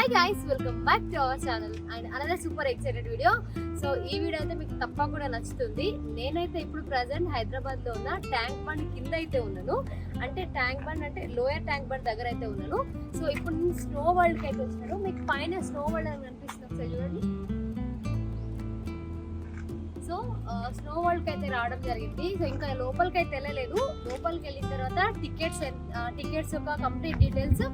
Hi guys welcome back to our channel and another super excited video so ఈ video అయితే మీకు తప్పకుండా నచ్చుతుంది. నేనైతే ఇప్పుడు ప్రజెంట్ హైదరాబాద్లో ఉన్న ట్యాంక్ బండ్ కింద అయితే ఉన్నాను. అంటే ట్యాంక్ బండ్ అంటే లోయర్ ట్యాంక్ బండ్ దగ్గర అయితే ఉన్నాను. సో ఇప్పుడు నేను స్నో వరల్డ్కి అయితే వచ్చాను. మీకు పైన స్నో వరల్డ్ అని కనిపిస్తుంది ఒకసారి చూడండి. సో స్నో వరల్డ్కి అయితే రావడం జరిగింది. సో ఇంకా లోపలికి అయితే వెళ్ళలేదు. లోపలికి వెళ్ళిన తర్వాత టికెట్స్ టికెట్స్ యొక్క కంప్లీట్ డీటెయిల్స్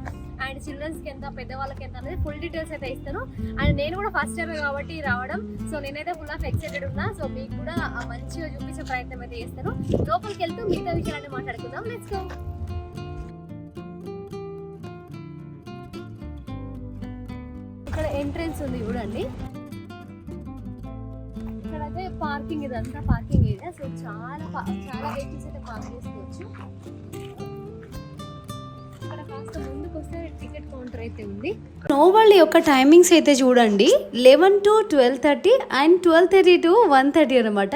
అండ్ చిల్డ్రన్స్కి ఎంత పెద్దవాళ్ళకి ఎంత అనేది ఫుల్ డీటెయిల్స్ అయితే ఇస్తాను. అండ్ నేను కూడా ఫస్ట్ టైం కాబట్టి రావడం. సో నేనైతే ఫుల్ ఆఫ్ ఎక్సైటెడ్ ఉన్నా. సో మీకు కూడా మంచిగా చూపించే ప్రయత్నం అయితే చేస్తాను. లోపలికి వెళ్తూ మిగతా విషయాలన్నీ మాట్లాడుకుందాం. లెట్స్ గో ఇక్కడ ఎంట్రెన్స్ ఉంది చూడండి. ఇక్కడైతే పార్కింగ్ ఇదంతా పార్కింగ్ ఏరియా. సో చాలా చాలా వెహికల్స్ అయితే పార్క్ చేసుకోవచ్చు. కాస్త ముందుకు వస్తే టికెట్ కౌంటర్ అయితే ఉంది. స్నోవల్ యొక్క టైమింగ్స్ అయితే చూడండి. Eleven to twelve thirty and twelve thirty to one thirty అనమాట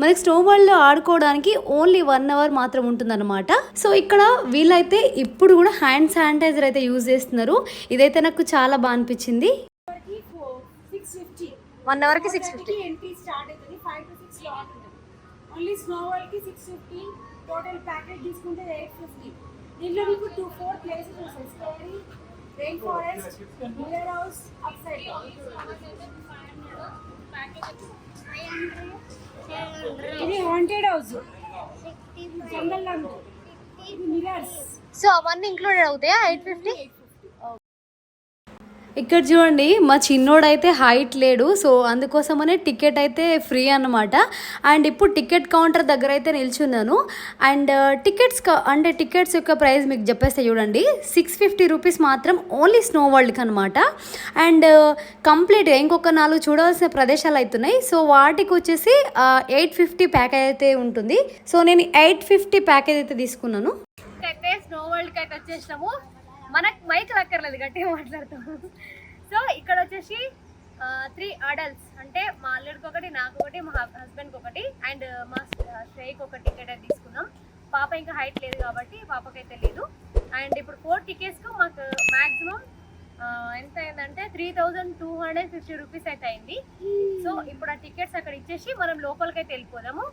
మనకి స్నోవల్లో ఆడుకోవడానికి ఓన్లీ వన్ అవర్ మాత్రం ఉంటుందన్నమాట. సో ఇక్కడ వీళ్ళైతే ఇప్పుడు కూడా హ్యాండ్ శానిటైజర్ అయితే యూజ్ చేస్తున్నారు. ఇదైతే నాకు చాలా బాగా అనిపించింది. వన్ అవర్కి సిక్స్ ఫిఫ్టీ ఎంట్రీ స్టార్ట్ అవుతుంది. ఫైవ్ టు సిక్స్ లాట్ ఉంటుంది ఓన్లీ స్నో వరల్డ్కి సిక్స్ ఫిఫ్టీ టోటల్ ప్యాకేజ్ తీసుకుంటే ఎయిట్ ఫిఫ్టీ దీంట్లో మీకు టూ ఫోర్ ప్లేసెస్ వస్తాయి story rain forest miller house up side ఇది haunted house jungle millers so అవన్నీ included అవుతాయా? ఎయిట్ ఫిఫ్టీ ఇక్కడ చూడండి మా చిన్నోడైతే హైట్ లేడు సో అందుకోసమనే టికెట్ అయితే ఫ్రీ అన్నమాట. అండ్ ఇప్పుడు టికెట్ కౌంటర్ దగ్గర అయితే నిల్చున్నాను. అండ్ uh, టికెట్స్ అంటే టికెట్స్ యొక్క ప్రైస్ మీకు చెప్పేస్తే చూడండి సిక్స్ ఫిఫ్టీ రూపీస్ మాత్రం ఓన్లీ స్నో వరల్డ్కి అనమాట అండ్ uh, కంప్లీట్గా ఇంకొక నాలుగు చూడవలసిన ప్రదేశాలు అవుతున్నాయి సో వాటికి వచ్చేసి uh, ఎయిట్ ఫిఫ్టీ ప్యాకేజ్ అయితే ఉంటుంది. సో నేను ఎయిట్ ఫిఫ్టీ ప్యాకేజ్ అయితే తీసుకున్నాను. అయితే స్నో వరల్డ్కి అయితే వచ్చేసినాము. మనకు మైక్ అక్కర్లేదు గట్టిగా మాట్లాడతాం. సో ఇక్కడ వచ్చేసి త్రీ అడల్ట్స్ అంటే మా అల్లుడికి ఒకటి నాకు ఒకటి మా హస్బెండ్కి ఒకటి అండ్ మా శ్రేయకి ఒక టికెట్ అయితే తీసుకున్నాం. పాప ఇంకా హైట్ లేదు కాబట్టి పాపకైతే లేదు. అండ్ ఇప్పుడు ఫోర్ టికెట్స్కు మాకు మ్యాక్సిమం ఎంత అయిందంటే three thousand two hundred fifty rupees అయితే అయింది. సో ఇప్పుడు ఆ టికెట్స్ అక్కడ ఇచ్చేసి మనం లోపలికి అయితే వెళ్ళిపోదాము.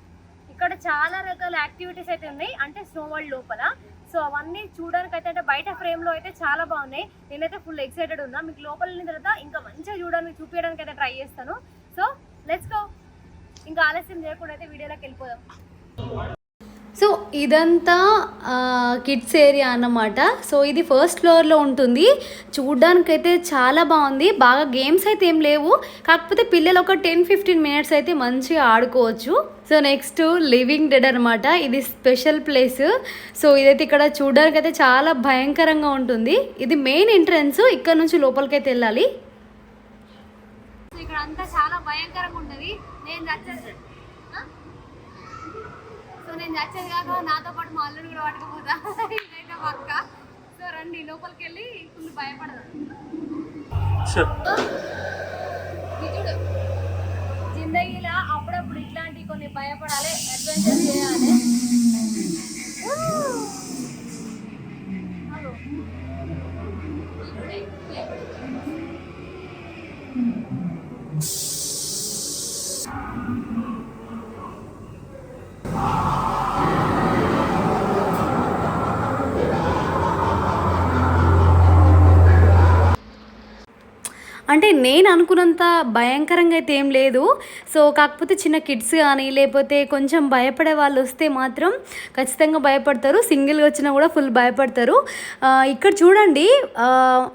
ఇక్కడ చాలా రకాల యాక్టివిటీస్ అయితే ఉన్నాయి. అంటే స్నో వరల్డ్ లోపల. సో అవన్నీ చూడడానికి అయితే అంటే బయట ఫ్రేమ్లో అయితే చాలా బాగున్నాయి. నేనైతే ఫుల్ ఎక్సైటెడ్ ఉన్నా. మీకు లోపల తర్వాత ఇంకా మంచిగా చూడడానికి చూపించడానికి అయితే ట్రై చేస్తాను. So let's go. ఇంకా ఆలస్యం చేయకుండా అయితే వీడియోలోకి వెళ్ళిపోదాం. సో ఇదంతా కిడ్స్ ఏరియా అన్నమాట. సో ఇది ఫస్ట్ ఫ్లోర్లో ఉంటుంది. చూడ్డానికైతే చాలా బాగుంది. బాగా గేమ్స్ అయితే ఏం లేవు. కాకపోతే పిల్లలు ఒక టెన్ ఫిఫ్టీన్ మినిట్స్ అయితే మంచిగా ఆడుకోవచ్చు. సో నెక్స్ట్ లివింగ్ డెడ్ అనమాట ఇది స్పెషల్ ప్లేస్ సో ఇదైతే ఇక్కడ చూడడానికి అయితే చాలా భయంకరంగా ఉంటుంది. ఇది మెయిన్ ఎంట్రన్స్ ఇక్కడ నుంచి లోపలికైతే వెళ్ళాలి. సో ఇక్కడ అంతా చాలా భయంకరంగా ఉంటుంది. నేను నేను చచ్చేది కాక నాతో పాటు మా అల్లుడు కూడా పట్టుకుపోతా ఇదైతే పక్క. సో రండి లోపలికి వెళ్ళి ఫుల్ భయపడదాం జిందగీలో అప్పుడప్పుడు ఇట్లాంటి కొన్ని భయపడాలి అడ్వెంచర్ చేయాలి. అంటే నేను అనుకున్నంత భయంకరంగా అయితే ఏం లేదు. సో కాకపోతే చిన్న కిడ్స్ కానీ లేకపోతే కొంచెం భయపడే వాళ్ళు వస్తే మాత్రం ఖచ్చితంగా భయపడతారు. సింగిల్గా వచ్చినా కూడా ఫుల్ భయపడతారు. ఇక్కడ చూడండి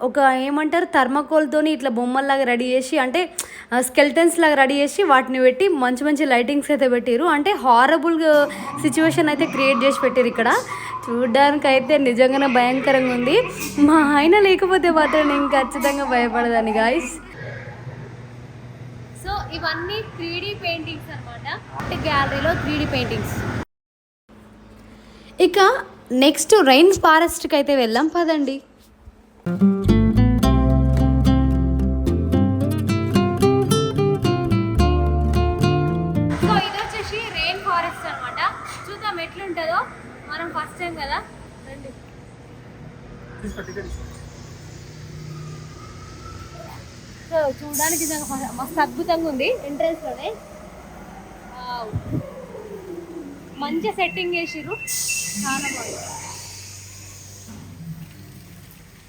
ఒక ఏమంటారు థర్మకోల్తోని ఇట్లా బొమ్మల్లాగా రెడీ చేసి అంటే స్కెల్టన్స్ లాగా రెడీ చేసి వాటిని పెట్టి మంచి మంచి లైటింగ్స్ అయితే పెట్టారు అంటే హారబుల్ సిచ్యువేషన్ అయితే క్రియేట్ చేసి పెట్టారు ఇక్కడ. చూడ్డానికి అయితే నిజంగానే భయంకరంగా ఉంది. మా ఆయన లేకపోతే మాత్రం నేను ఖచ్చితంగా భయపడదాన్ని గాయస్ సో ఇవన్నీ త్రీ డి పెయింటింగ్స్ అనమాట అంటే గ్యాలరీలో త్రీ డి పెయింటింగ్స్. ఇక నెక్స్ట్ రైన్ ఫారెస్ట్కి అయితే వెళ్ళాం పదండి. ఫస్ట్ టైం కదా? రండి. సో చూడడానికి మస్తు అద్భుతంగా ఉంది ఎంట్రెన్స్లోనే. మంచిగా సెట్టింగ్ చేసిర్రు. చాలా బాగుంది.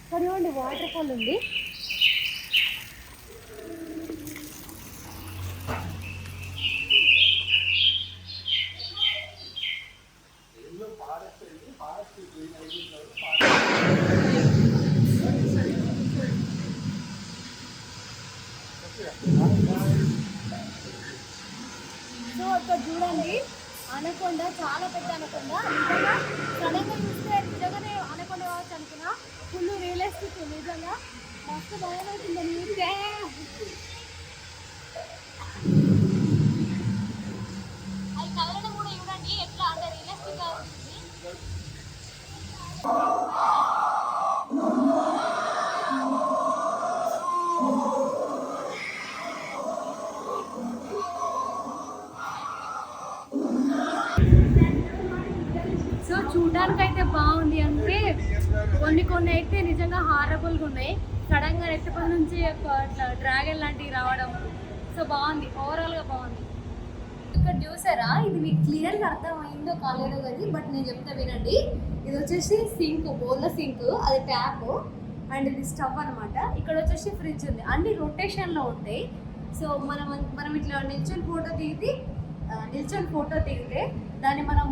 చూడండి వాటర్ ఫాల్ ఉంది. సో చూడండి. అనకొండ చాలా పెద్ద అనకొండ. నిజంగా సడన్గా చూస్తే నిజంగానే అనకొండ కావచ్చు అనుకున్నా. ఫుల్ రియలిస్టిక్ నిజంగా. మస్తు భయం అవుతుంది చూస్తే అది కదలడం కూడా చూడండి. ఎట్లా అంటే రియలిస్టిక్గా ఉంటుంది కొన్ని కొన్ని అయితే నిజంగా హారబుల్గా ఉన్నాయి. సడన్గా నుంచి ఒక అట్లా డ్రాగన్ లాంటివి రావడం. సో బాగుంది. ఓవరాల్గా బాగుంది. ఇక్కడ చూసారా? ఇది మీకు క్లియర్గా అర్థమైందో కాలేదో కానీ బట్ నేను చెప్తా వినండి. ఇది వచ్చేసి సింక్ బోల్ల సింక్. అది ట్యాప్ అండ్ ఇది స్టవ్ అనమాట ఇక్కడ వచ్చేసి ఫ్రిడ్జ్ ఉంది. అన్ని రొటేషన్లో ఉంటాయి. సో మనం మనం ఇట్లా నిల్చొని ఫోటో దిగితే నిల్చొని ఫోటో దిగితే దాన్ని మనం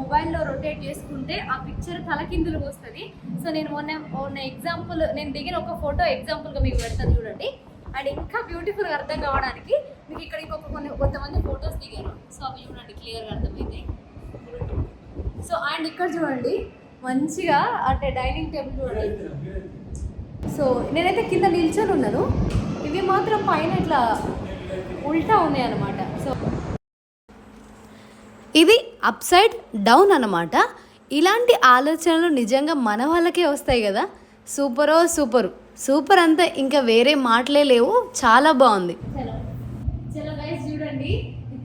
మొబైల్లో రొటేట్ చేసుకుంటే ఆ పిక్చర్ తలకిందులు వస్తుంది సో నేను మొన్న మొన్న ఎగ్జాంపుల్ నేను దిగిన ఒక ఫోటో ఎగ్జాంపుల్గా మీకు పెడతాను చూడండి. అండ్ ఇంకా బ్యూటిఫుల్గా అర్థం కావడానికి మీకు ఇక్కడ ఇంకొక కొన్ని కొంతమంది ఫొటోస్ దిగారు. సో అవి చూడండి క్లియర్గా అర్థమైంది. సో అండ్ ఇక్కడ చూడండి మంచిగా అంటే డైనింగ్ టేబుల్ చూడండి. సో నేనైతే కింద నిల్చొని ఉన్నాను. ఇవి మాత్రం పైన ఇట్లా ఉల్టా ఉన్నాయి అనమాట సో ఇది అప్సైడ్ డౌన్ అనమాట ఇలాంటి ఆలోచనలు నిజంగా మన వాళ్ళకే వస్తాయి కదా. సూపరో సూపరు సూపర్ అంతా ఇంకా వేరే మాటలే లేవు. చాలా బాగుంది. చలో గైస్ చూడండి.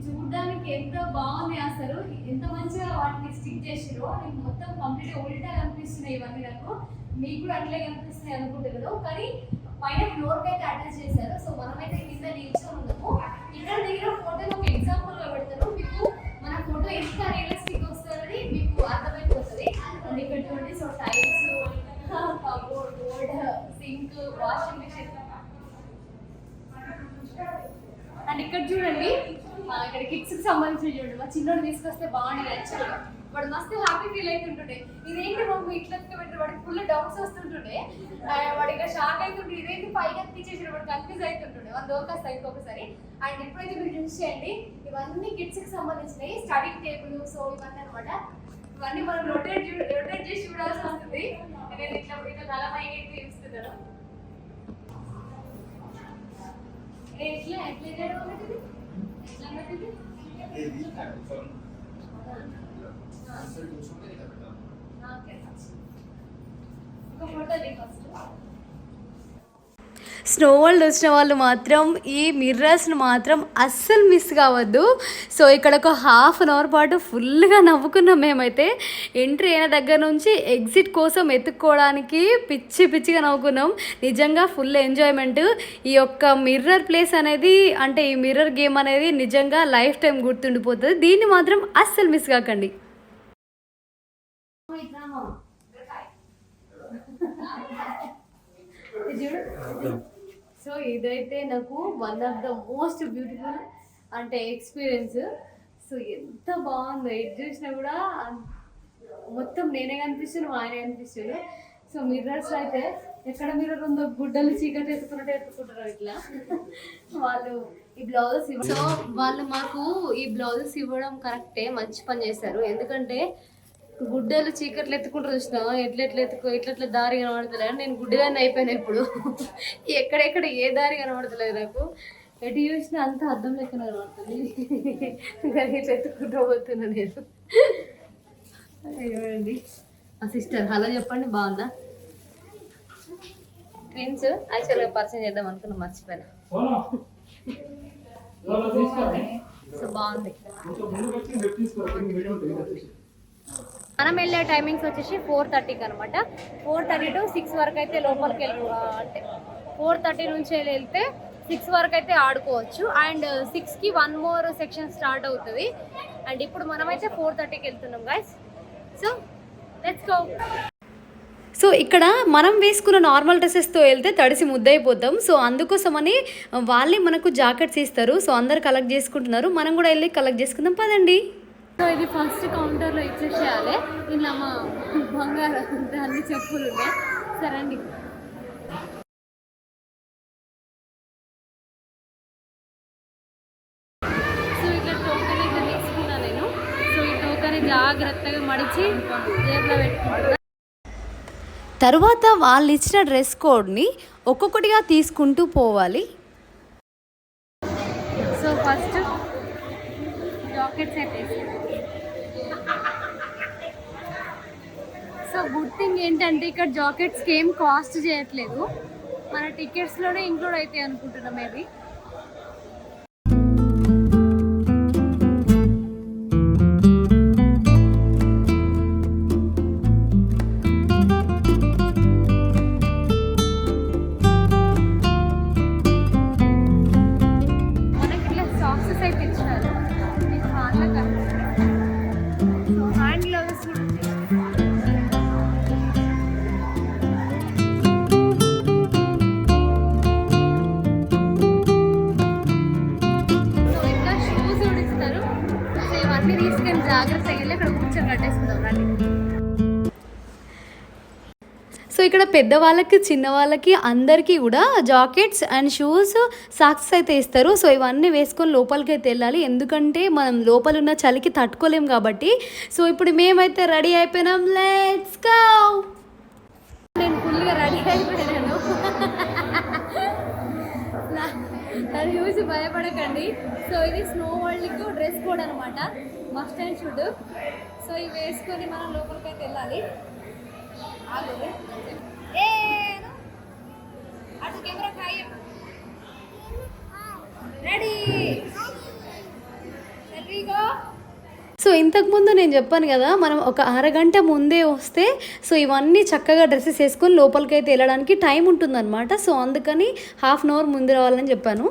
చూడడానికి ఎంత బాగుంది అసలు. ఎంత మంచిగా వాటిని స్టిక్ చేసిరో నీకు మొత్తం కంప్లీట్ ఉల్టా కనిపిస్తున్నాయి ఇవన్నీ నాకు. మీకు కూడా అట్లే కనిపిస్తున్నాయి అనుకుంటున్నారు కానీ పైన ఫ్లోర్ అయితే అటాచ్ చేశారు. సో మనమైతే కింద నిల్చొని ఉన్నాము. ఇక్కడ దగ్గర ఫోటోకి ఒక ఎగ్జాంపుల్గా పెడతారు మీకు మన ఫోటో ఎంత రియలిస్టిక్ వస్తుంది మీకు అర్థమైపోతుంది. అండ్ ఇక్కడ చూడండి so tiles cupboard board sink washing machine and ఇక్కడ చూడండి ఇక్కడ కిడ్స్కి సంబంధించి చూడండి. మా చిన్నోడు తీసుకొస్తే బాగుంది యాక్చువల్గా వాడు మస్తు హ్యాపీ ఫీల్ అవుతుంటుండే ఇదేంటి మమ్మీ ఇట్లా పెట్టారు వాడికి ఫుల్ డౌట్స్ వస్తుంటుండే. వాడు ఇక షాక్ అవుతుండే ఇదేంటి పైగా తీసేసాడు వాడు కన్ఫ్యూజ్ అవుతుంటుండే వాళ్ళు దోకాస్తా ఇంకొకసారి. అండ్ ఎప్పుడైతే మీరు చూసి చేయండి ఇవన్నీ కిడ్స్కి సంబంధించినవి స్టడీ టేబుల్ సో ఇవన్నీ అనమాట ఇవన్నీ మనం రొటేట్ రొటేట్ చేసి చూడాల్సి వస్తుంది. నేను ఇట్లా ఇట్లా ఎత్తి చూస్తున్నాను ఎట్లా ఒక ఫోటో ఫస్ట్ స్నో వరల్డ్ వచ్చిన వాళ్ళు మాత్రం ఈ మిర్రర్స్ని మాత్రం అస్సలు మిస్ కావద్దు. సో ఇక్కడ ఒక హాఫ్ అన్ అవర్ పాటు ఫుల్గా నవ్వుకున్నాం మేమైతే. ఎంట్రీ అయిన దగ్గర నుంచి ఎగ్జిట్ కోసం ఎత్తుక్కోవడానికి పిచ్చి పిచ్చిగా నవ్వుకున్నాం. నిజంగా ఫుల్ ఎంజాయ్మెంట్ ఈ యొక్క మిర్రర్ ప్లేస్ అనేది అంటే ఈ మిర్రర్ గేమ్ అనేది నిజంగా లైఫ్ టైం గుర్తుండిపోతుంది. దీన్ని మాత్రం అస్సలు మిస్ కాకండి. సో ఇదైతే నాకు one of the most beautiful అంటే ఎక్స్పీరియన్స్ సో ఎంత బాగుందో. ఎట్ చూసినా కూడా మొత్తం నేనే కనిపిస్తున్నాను ఆయన కనిపిస్తుంది సో మిర్రర్స్ అయితే ఎక్కడ మిర్రర్ ఉందో గుడ్డలు చీకటి ఎత్తుకున్నట్టు ఎత్తుకుంటారు ఇట్లా. వాళ్ళు ఈ బ్లౌజెస్ ఇవ్వడం సో వాళ్ళు మాకు ఈ బ్లౌజెస్ ఇవ్వడం కరెక్టే మంచి పని చేశారు. ఎందుకంటే గుడ్డలు చీకట్లు ఎత్తుకుంటారు చూసినా ఎట్ల ఎట్లా ఎత్తుకో ఇట్ల ఎట్లా దారి కనబడతలేదు నేను గుడ్డిదాన్ని అయిపోయాను ఇప్పుడు ఎక్కడెక్కడ ఏ దారి కనబడతలేదు నాకు. ఎటు చూసినా అంత అర్థం లెక్క కనబడుతుంది. కానీ ఇట్లా ఎత్తుకుంటూ పోతున్నా నేను. చూడండి ఆ సిస్టర్ హలో చెప్పండి బాగుందా? ట్విన్స్ యాక్చువల్గా పరిచయం చేద్దాం అనుకున్నా మర్చిపోయినా. సో బాగుంది. మనం వెళ్ళే టైమింగ్స్ వచ్చేసి ఫోర్ థర్టీకి అనమాట ఫోర్ థర్టీ టు సిక్స్ వరకు అయితే లోపలికి వెళ్ళి అంటే ఫోర్ థర్టీ నుంచి వెళ్తే సిక్స్ వరకు అయితే ఆడుకోవచ్చు. అండ్ సిక్స్కి వన్ మోర్ సెక్షన్ స్టార్ట్ అవుతుంది. అండ్ ఇప్పుడు మనమైతే ఫోర్ థర్టీకి వెళ్తున్నాం guys so let's go so ఇక్కడ మనం వేసుకున్న నార్మల్ డ్రెస్సెస్తో వెళ్తే తడిసి ముద్దయిపోతాం. సో అందుకోసమని వాళ్ళే మనకు జాకెట్స్ ఇస్తారు. సో అందరు కలెక్ట్ చేసుకుంటున్నారు. మనం కూడా వెళ్ళి కలెక్ట్ చేసుకుందాం. పదండి. సో ఇది ఫస్ట్ కౌంటర్లో ఇచ్చేసేయాలి. ఇలా మా బంగారు అన్ని చెప్పులు ఉన్నాయి. సరే అండి సో ఇట్లా టోకెన్ అయితే తీసుకున్నా నేను. సో ఈ టోకెన్ జాగ్రత్తగా మడిచి జేబులో పెట్టుకుంటున్నా. తరువాత వాళ్ళు ఇచ్చిన డ్రెస్ కోడ్ని ఒక్కొక్కటిగా తీసుకుంటూ పోవాలి. సో ఫస్ట్ జాకెట్స్ అయితే సో గుడ్ థింగ్ ఏంటంటే ఇక్కడ జాకెట్స్కి ఏం కాస్ట్ చేయట్లేదు. మన టికెట్స్లోనే ఇంక్లూడ్ అవుతాయి అనుకుంటున్నాం మేబీ పెద్దవాళ్ళకి చిన్నవాళ్ళకి అందరికీ కూడా జాకెట్స్ అండ్ షూస్ సాక్స్ అయితే ఇస్తారు. సో ఇవన్నీ వేసుకొని లోపలికి అయితే వెళ్ళాలి. ఎందుకంటే మనం లోపల ఉన్న చలికి తట్టుకోలేం కాబట్టి. సో ఇప్పుడు మేమైతే రెడీ అయిపోయినాం. లెట్స్ గో నేను ఫుల్గా రెడీ అయిపోయాను అది చూసి భయపడకండి. సో ఇది స్నో వరల్డ్కి డ్రెస్ కోడ్ అనమాట మస్ట్ అండ్ షుడ్. సో ఇవి వేసుకొని మనం లోపలికి అయితే వెళ్ళాలి. ఆగు. రెడీ. రెడీగో సో ఇంతకుముందు నేను చెప్పాను కదా మనం ఒక అరగంట ముందే వస్తే సో ఇవన్నీ చక్కగా డ్రెస్సెస్ వేసుకొని లోపలికి అయితే వెళ్ళడానికి టైం ఉంటుందన్నమాట. సో అందుకని హాఫ్ అన్ అవర్ ముందు రావాలని చెప్పాను.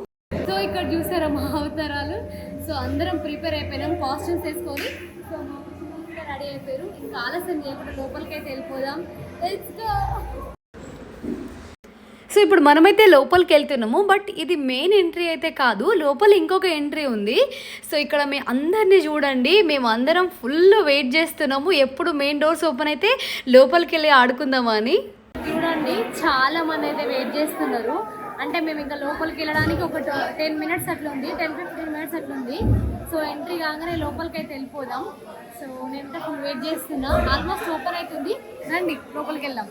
సో ఇక్కడ చూసారా మా అవతారాలు? సో అందరం ప్రిపేర్ అయిపోయినాం కాస్ట్యూమ్స్ వేసుకొని. రెడీ అయిపోయారు. ఇంకా ఆలస్యం చేయకుండా లోపలికి అయితే వెళ్ళిపోదాం. సో ఇప్పుడు మనమైతే లోపలికి వెళ్తున్నాము బట్ ఇది మెయిన్ ఎంట్రీ అయితే కాదు లోపల ఇంకొక ఎంట్రీ ఉంది. సో ఇక్కడ మీ అందరినీ చూడండి మేము అందరం ఫుల్ వెయిట్ చేస్తున్నాము ఎప్పుడు మెయిన్ డోర్స్ ఓపెన్ అయితే లోపలికి వెళ్ళి ఆడుకుందామని చూడండి చాలా మంది అయితే వెయిట్ చేస్తున్నారు. అంటే మేము ఇంకా లోపలికి వెళ్ళడానికి ఒక టెన్ మినిట్స్ అట్లా ఉంది టెన్ ఫిఫ్టీన్ మినిట్స్ అట్లా ఉంది సో ఎంట్రీ కాగానే లోపలికి అయితే వెళ్ళిపోదాం. సో నేను ఫుల్ వెయిట్ చేస్తున్నా. ఆల్మోస్ట్ ఓపెన్ అవుతుంది రండి లోపలికి వెళ్దాం.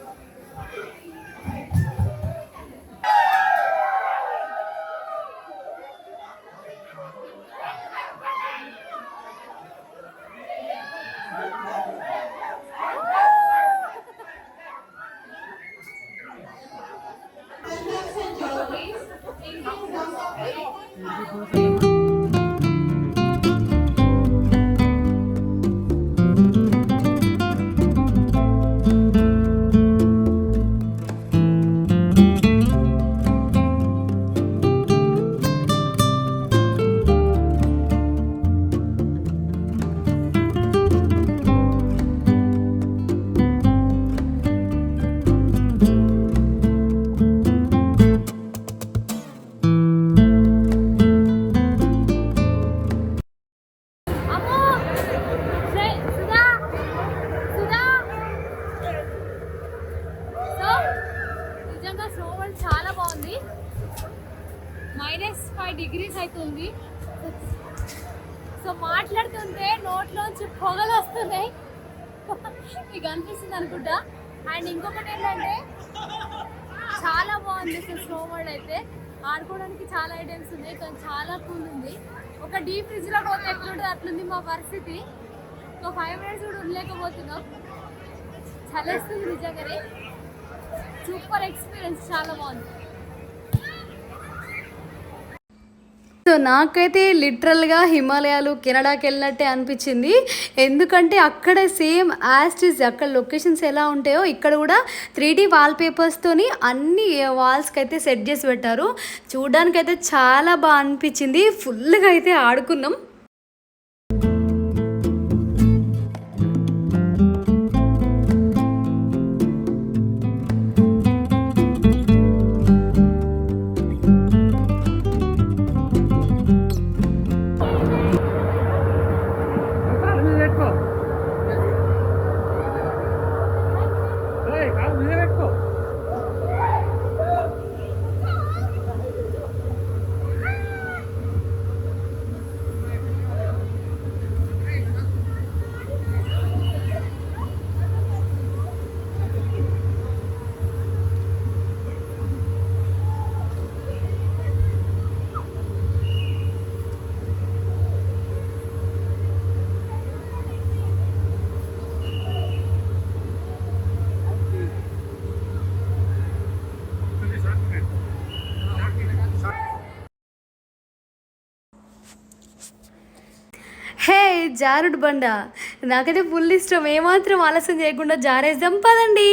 చాలా బాగుంది అసలు స్నో వరల్డ్ అయితే. ఆడుకోవడానికి చాలా ఐటమ్స్ ఉన్నాయి కానీ చాలా కూల్ ఉంది. ఒక డీప్ ఫ్రిడ్జ్లో పోతే ఎట్లుంటుంది అట్లుంది మా పరిస్థితి. ఒక ఫైవ్ మినిట్స్ కూడా ఉండలేకపోతున్నాం. చలేస్తుంది నిజంగానే. సూపర్ ఎక్స్పీరియన్స్ చాలా బాగుంది. సో నాకైతే లిటరల్గా హిమాలయాలు కెనడాకి వెళ్ళినట్టే అనిపించింది. ఎందుకంటే అక్కడ సేమ్ యాస్టిస్ అక్కడ లొకేషన్స్ ఎలా ఉంటాయో ఇక్కడ కూడా త్రీ డీ వాల్ పేపర్స్తోని అన్ని వాల్స్కి అయితే సెట్ చేసి పెట్టారు. చూడడానికి అయితే చాలా బాగా అనిపించింది. ఫుల్గా అయితే ఆడుకున్నాం. జారుడు బండ. నాకైతే ఫుల్ ఇష్టం. ఏమాత్రం ఆలస్యం చేయకుండా జారేద్దాం. పదండి.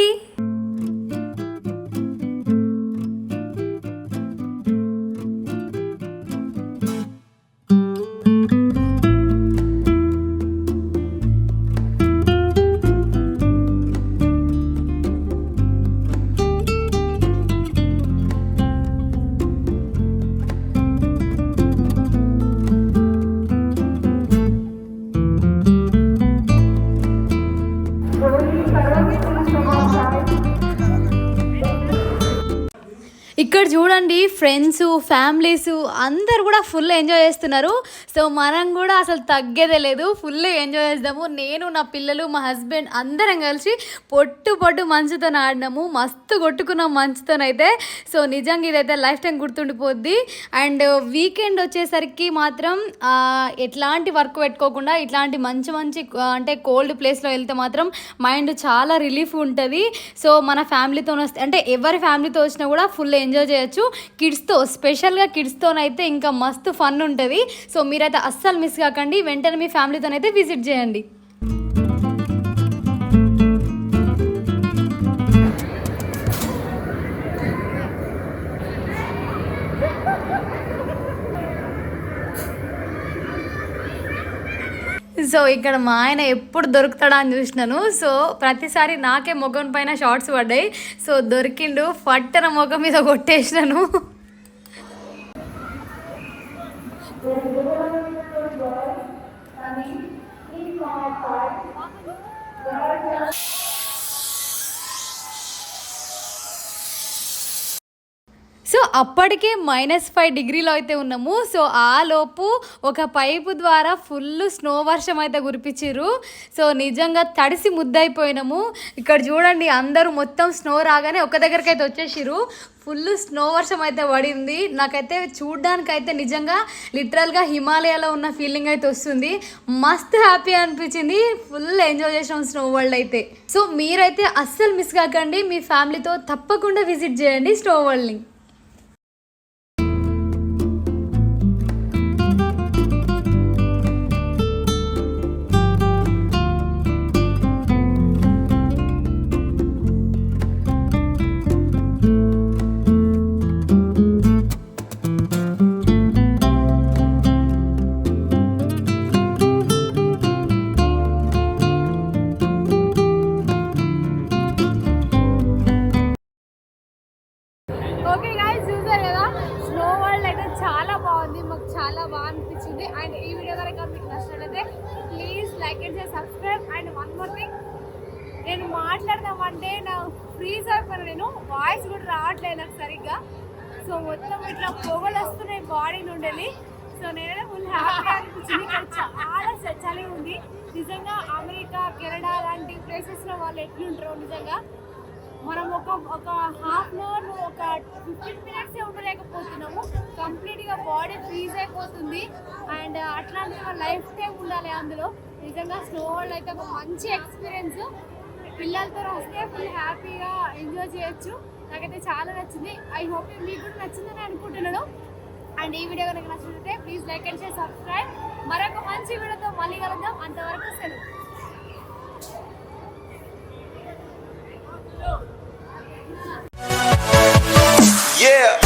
చూడండి ఫ్రెండ్స్ ఫ్యామిలీస్ అందరు కూడా ఫుల్ ఎంజాయ్ చేస్తున్నారు. సో మనం కూడా అసలు తగ్గేదే లేదు. ఫుల్ ఎంజాయ్ చేద్దాము. నేను నా పిల్లలు మా హస్బెండ్ అందరం కలిసి పొట్టు పొట్టు మంచుతో ఆడినాము. మస్తు కొట్టుకున్నాం మంచుతోనైతే. సో నిజంగా ఇదైతే లైఫ్ టైం గుర్తుండిపోద్ది. అండ్ వీకెండ్ వచ్చేసరికి మాత్రం ఎట్లాంటి వర్క్ పెట్టుకోకుండా ఇట్లాంటి మంచి మంచి అంటే కోల్డ్ ప్లేస్లో వెళ్తే మాత్రం మైండ్ చాలా రిలీఫ్ ఉంటుంది. సో మన ఫ్యామిలీతో వస్తే అంటే ఎవరి ఫ్యామిలీతో వచ్చినా కూడా ఫుల్ ఎంజాయ్ చేయొచ్చు. కిడ్స్తో స్పెషల్గా కిడ్స్తోనైతే ఇంకా మస్తు ఫన్ ఉంటుంది. సో మీరైతే అస్సలు మిస్ కాకండి. వెంటనే మీ ఫ్యామిలీతోనైతే విజిట్ చేయండి. సో ఇక్కడ మా ఆయన ఎప్పుడు దొరుకుతాడా అని చూసినాను. సో ప్రతిసారి నాకే ముఖం పైన షార్ట్స్ పడ్డాయి. సో దొరికిండు ఫట్టన ముఖం మీద కొట్టేసినాను. సో అప్పటికే మైనస్ ఫైవ్ డిగ్రీలో అయితే ఉన్నాము. సో ఆ లోపు ఒక పైపు ద్వారా ఫుల్ స్నో వర్షం అయితే కురిపించారు సో నిజంగా తడిసి ముద్దైపోయినాము ఇక్కడ చూడండి అందరూ మొత్తం స్నో రాగానే ఒక దగ్గరికి అయితే వచ్చేసిరు ఫుల్ స్నో వర్షం అయితే పడింది. నాకైతే చూడ్డానికైతే నిజంగా లిటరల్గా హిమాలయాలో ఉన్న ఫీలింగ్ అయితే వస్తుంది. మస్త్ హ్యాపీ అనిపించింది. ఫుల్ ఎంజాయ్ చేసాం స్నో వరల్డ్ అయితే. సో మీరైతే అస్సలు మిస్ కాకండి. మీ ఫ్యామిలీతో తప్పకుండా విజిట్ చేయండి స్నో వరల్డ్ని బాడీ ఫ్రీజ్ అయిపోతుంది. అండ్ అట్లాంటి లైఫ్ టైం ఉండాలి అందులో. నిజంగా స్నో వరల్డ్ అయితే ఒక మంచి ఎక్స్పీరియన్స్. పిల్లలతో వస్తే ఫుల్ హ్యాపీగా ఎంజాయ్ చేయొచ్చు. నాకైతే చాలా నచ్చింది. ఐ హోప్ మీకు కూడా నచ్చిందని అనుకుంటున్నాను. అండ్ ఈ వీడియో కనుక నచ్చినట్లయితే please like and share subscribe. మరొక మంచి వీడియోతో మళ్ళీ కలుద్దాం. అంతవరకు సెలవు. Yeah.